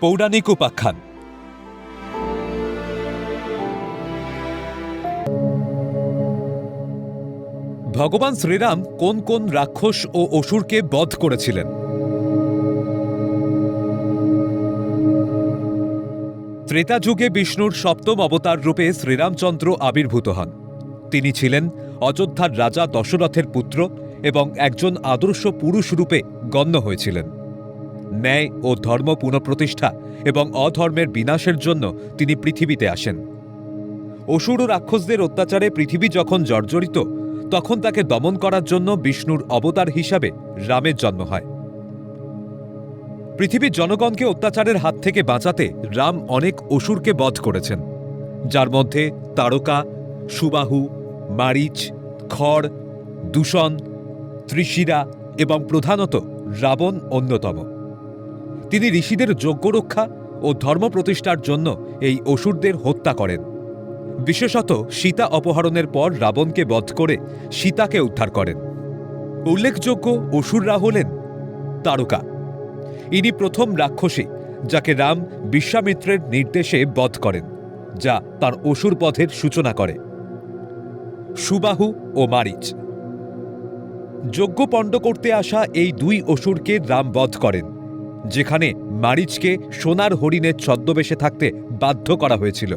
পৌরাণিক উপাখ্যান। ভগবান শ্রীরাম কোন কোন রাক্ষস ও অসুরকে বধ করেছিলেন? ত্রেতা যুগে বিষ্ণুর সপ্তম অবতার রূপে শ্রীরামচন্দ্র আবির্ভূত হন। তিনি ছিলেন অযোধ্যার রাজা দশরথের পুত্র এবং একজন আদর্শ পুরুষ রূপে গণ্য হয়েছিলেন। ন্যায় ও ধর্ম পুনঃপ্রতিষ্ঠা এবং অধর্মের বিনাশের জন্য তিনি পৃথিবীতে আসেন। অসুর ও রাক্ষসদের অত্যাচারে পৃথিবী যখন জর্জরিত, তখন তাকে দমন করার জন্য বিষ্ণুর অবতার হিসাবে রামের জন্ম হয়। পৃথিবীর জনগণকে অত্যাচারের হাত থেকে বাঁচাতে রাম অনেক অসুরকে বধ করেছেন, যার মধ্যে তারকা, সুবাহু, মারিচ, খড়, দূষণ, ত্রিশিরা এবং প্রধানত রাবণ অন্যতম। তিনি ঋষিদের যোগ্য রক্ষা ও ধর্ম প্রতিষ্ঠার জন্য এই অসুরদের হত্যা করেন। বিশেষত সীতা অপহরণের পর রাবণকে বধ করে সীতাকে উদ্ধার করেন। উল্লেখযোগ্য অসুররা হলেন তারকা। ইনি প্রথম রাক্ষসী যাকে রাম বিশ্বামিত্রের নির্দেশে বধ করেন, যা তার অসুর পথের সূচনা করে। সুবাহু ও মারিচ। যজ্ঞ পণ্ড করতে আসা এই দুই অসুরকে রাম বধ করেন। যেখানে মারিচকে সোনার হরিণের ছদ্মবেশে থাকতে বাধ্য করা হয়েছিল।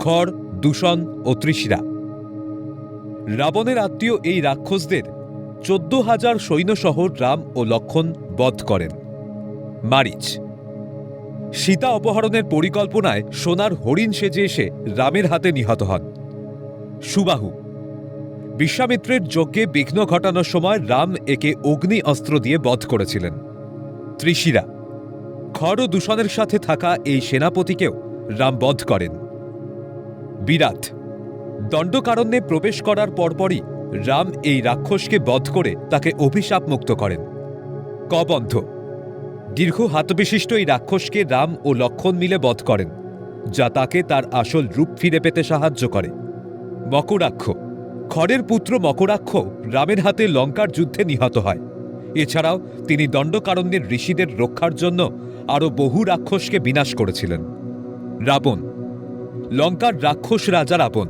খড়, দূষণ ও তৃষিরা। রাবণের আত্মীয় এই রাক্ষসদের চোদ্দ হাজার সৈন্যসহ রাম ও লক্ষণ বধ করেন। মারিচ। সীতা অপহরণের পরিকল্পনায় সোনার হরিণ সেজে এসে রামের হাতে নিহত হন। সুবাহু। বিশ্বামিত্রের যজ্ঞে বিঘ্ন ঘটানোর সময় রাম একে অগ্নি অস্ত্র দিয়ে বধ করেছিলেন। ত্রিশিরা। খড় দূষণের সাথে থাকা এই সেনাপতিকেও রাম বধ করেন। বিরাট। দণ্ডকারণ্যে প্রবেশ করার পরপরই রাম এই রাক্ষসকে বধ করে তাকে অভিশাপ মুক্ত করেন। কবন্ধ। দীর্ঘ হাতবিশিষ্ট এই রাক্ষসকে রাম ও লক্ষণ মিলে বধ করেন, যা তাকে তার আসল রূপ ফিরে পেতে সাহায্য করে। মকরাক্ষ। খড়ের পুত্র মকরাক্ষ রামের হাতে লঙ্কার যুদ্ধে নিহত হয়। এছাড়াও তিনি দণ্ডকারণ্যের ঋষিদের রক্ষার জন্য আরও বহু রাক্ষসকে বিনাশ করেছিলেন। রাবণ, লঙ্কার রাক্ষস রাজা রাবণ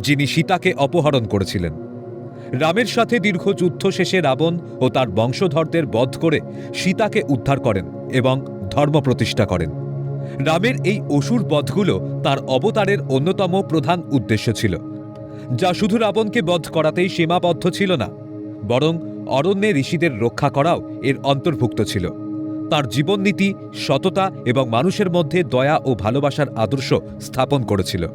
যিনি সীতাকে অপহরণ করেছিলেন। রামের সাথে দীর্ঘ যুদ্ধ শেষে রাবণ ও তার বংশধরদের বধ করে সীতাকে উদ্ধার করেন এবং ধর্ম প্রতিষ্ঠা করেন। রামের এই অসুর বধগুলো তার অবতারের অন্যতম প্রধান উদ্দেশ্য ছিল, যা শুধু রাবণকে বধ করাতেই সীমাবদ্ধ ছিল না, বরং অরণ্যে ঋষিদের রক্ষা করাও এর অন্তর্ভুক্ত ছিল। তার জীবননীতি, সততা এবং মানুষের মধ্যে দয়া ও ভালোবাসার আদর্শ স্থাপন করেছিল।